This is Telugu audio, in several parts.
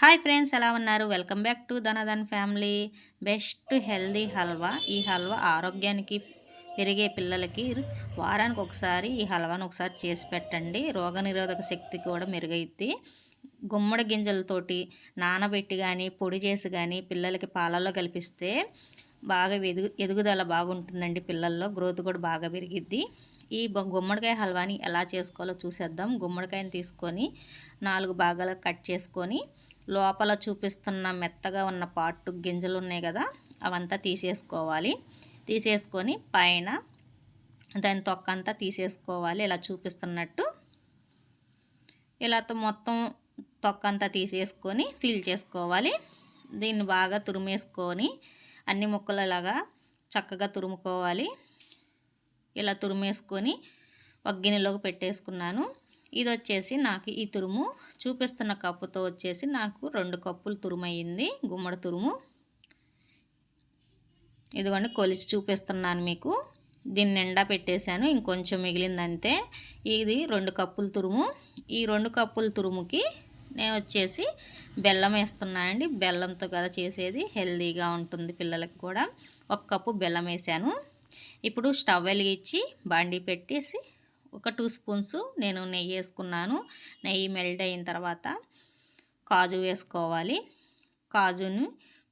హాయ్ ఫ్రెండ్స్ ఎలా ఉన్నారు? Welcome back to Dhanadhan family. Best healthy halwa. ఈ హల్వా ఆరోగ్యానికి పెరిగే పిల్లలకి వారానికి ఒకసారి ఈ హల్వాను ఒకసారి చేసి పెట్టండి. రోగనిరోధక శక్తి కూడా మెరుగైద్ది. గుమ్మడి గింజలతోటి నానబెట్టి కానీ పొడి చేసి కానీ పిల్లలకి పాలల్లో కల్పిస్తే బాగా ఎదుగు ఎదుగుదల బాగుంటుందండి పిల్లల్లో. గ్రోత్ కూడా బాగా పెరిగిద్ది. ఈ గుమ్మడికాయ హల్వాని ఎలా చేసుకోవాలో చూసేద్దాం. గుమ్మడికాయని తీసుకొని నాలుగు భాగాలు కట్ చేసుకొని లోపల చూపిస్తున్న మెత్తగా ఉన్న పాటు గింజలు ఉన్నాయి కదా అవంతా తీసేసుకోవాలి. తీసేసుకొని పైన దాని తొక్కంతా తీసేసుకోవాలి. ఇలా చూపిస్తున్నట్టు. ఇలా మొత్తం తొక్కంతా తీసేసుకొని ఫిల్ చేసుకోవాలి. దీన్ని బాగా తురిమేసుకొని అన్ని ముక్కలలాగా చక్కగా తురుముకోవాలి. ఇలా తురిమేసుకొని ఒక గిన్నెలోకి పెట్టేసుకున్నాను. ఇది వచ్చేసి నాకు ఈ తురుము. చూపిస్తున్న కప్పుతో వచ్చేసి నాకు రెండు కప్పులు తురుమయ్యింది గుమ్మడి తురుము. ఇదిగోండి కొలిచి చూపిస్తున్నాను మీకు. దీన్ని నిండా పెట్టేశాను. ఇంకొంచెం మిగిలిందంతే. ఇది రెండు కప్పులు తురుము. ఈ రెండు కప్పుల తురుముకి నేను వచ్చేసి బెల్లం వేస్తున్నానండి బెల్లంతో కదా చేసేది. హెల్తీగా ఉంటుంది పిల్లలకు కూడా. ఒక కప్పు బెల్లం వేసాను ఇప్పుడు స్టవ్ వెలిగించి బాండీ పెట్టేసి ఒక టూ స్పూన్స్ నేను నెయ్యి వేసుకున్నాను. నెయ్యి మెల్ట్ అయిన తర్వాత కాజు వేసుకోవాలి. కాజుని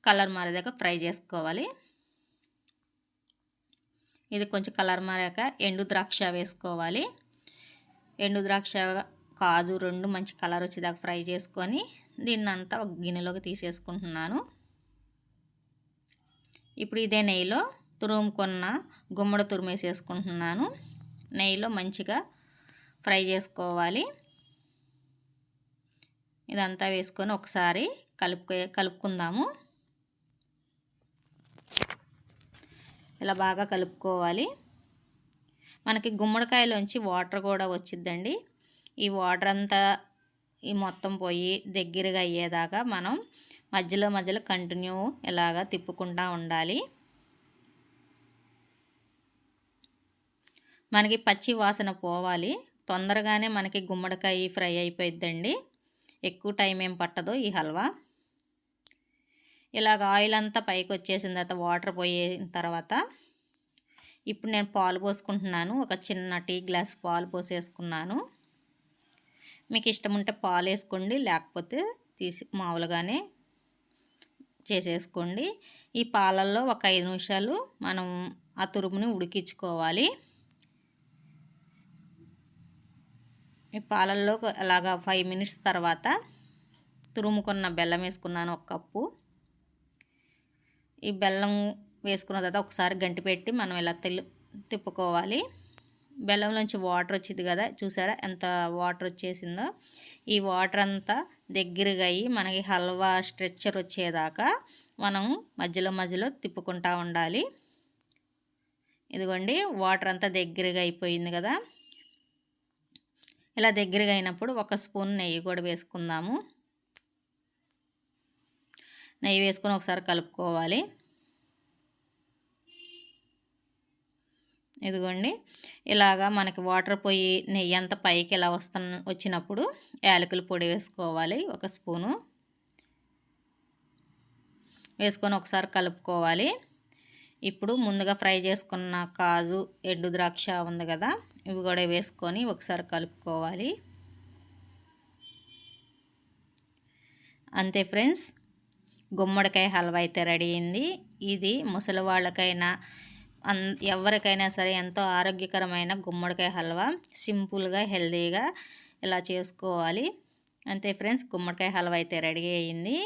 కలర్ మారేదాకా ఫ్రై చేసుకోవాలి. ఇది కొంచెం కలర్ మారాక ఎండు ద్రాక్ష వేసుకోవాలి. ఎండు ద్రాక్ష కాజు రెండు మంచి కలర్ వచ్చేదాకా ఫ్రై చేసుకొని దీన్ని అంతా ఒక గిన్నెలోకి తీసేసుకుంటున్నాను. ఇప్పుడు ఇదే నెయ్యిలో తురుముకున్న గుమ్మడి తురిమేసేసుకుంటున్నాను నెయ్యిలో మంచిగా ఫ్రై చేసుకోవాలి. ఇదంతా వేసుకొని ఒకసారి కలుపు కలుపుకుందాము. ఇలా బాగా కలుపుకోవాలి. మనకి గుమ్మడికాయలోంచి వాటర్ కూడా వచ్చిద్దండి. ఈ వాటర్ అంతా ఈ మొత్తం పోయి దగ్గరగా అయ్యేదాకా మనం మధ్యలో మధ్యలో కంటిన్యూ ఇలాగా తిప్పుకుంటూ ఉండాలి. మనకి పచ్చి వాసన పోవాలి. తొందరగానే మనకి గుమ్మడికాయ ఫ్రై అయిపోయిద్దండి. ఎక్కువ టైం ఏం పట్టదు ఈ హల్వా. ఇలాగ ఆయిల్ అంతా పైకి వచ్చేసిన తర్వాత వాటర్ పోయిన తర్వాత ఇప్పుడు నేను పాలు పోసుకుంటున్నాను. ఒక చిన్న టీ గ్లాస్ పాలు పోసేసుకున్నాను. మీకు ఇష్టం ఉంటే పాలు వేసుకోండి లేకపోతే తీసి మామూలుగానే చేసేసుకోండి. ఈ పాలల్లో ఒక ఐదు నిమిషాలు మనం ఆ తురుముని ఉడికించుకోవాలి. ఈ పాలల్లో అలాగా ఫైవ్ మినిట్స్ తర్వాత తురుముకున్న బెల్లం వేసుకున్నాను ఒక కప్పు. ఈ బెల్లం వేసుకున్న తర్వాత ఒకసారి గంటి పెట్టి మనం ఇలా తెలు తిప్పుకోవాలి. బెల్లంలోంచి వాటర్ వచ్చింది కదా చూసారా ఎంత వాటర్ వచ్చేసిందో? ఈ వాటర్ అంతా దగ్గరగా అయ్యి మనకి హల్వా స్ట్రెచ్చర్ వచ్చేదాకా మనం మధ్యలో మధ్యలో తిప్పుకుంటూ ఉండాలి. ఇదిగోండి వాటర్ అంతా దగ్గరగా అయిపోయింది కదా. ఇలా దగ్గరగా అయినప్పుడు ఒక స్పూన్ నెయ్యి కూడా వేసుకుందాము. నెయ్యి వేసుకొని ఒకసారి కలుపుకోవాలి. ఇదిగోండి ఇలాగా మనకి వాటర్ పోయి నెయ్యి అంతా పైకి ఇలా వస్తున్న వచ్చినప్పుడు యాలకుల పొడి వేసుకోవాలి ఒక స్పూను. వేసుకొని ఒకసారి కలుపుకోవాలి. ఇప్పుడు ముందుగా ఫ్రై చేసుకున్న కాజు ఎండు ద్రాక్ష ఉంది కదా ఇవి కూడా వేసుకొని ఒకసారి కలుపుకోవాలి. అంతే ఫ్రెండ్స్ గుమ్మడికాయ హల్వా అయితే రెడీ అయింది. ఇది ముసలి వాళ్ళకైనా అన్ ఎవరికైనా సరే ఎంతో ఆరోగ్యకరమైన గుమ్మడికాయ హల్వా. సింపుల్గా హెల్తీగా ఇలా చేసుకోవాలి. అంతే ఫ్రెండ్స్ గుమ్మడికాయ హల్వా అయితే రెడీ అయ్యింది.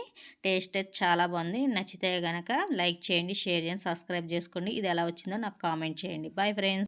టేస్ట్ అయితే చాలా బాగుంది. నచ్చితే కనుక లైక్ చేయండి షేర్ చేయండి సబ్స్క్రైబ్ చేసుకోండి. ఇది ఎలా వచ్చిందో నాకు కామెంట్ చేయండి. Bye friends.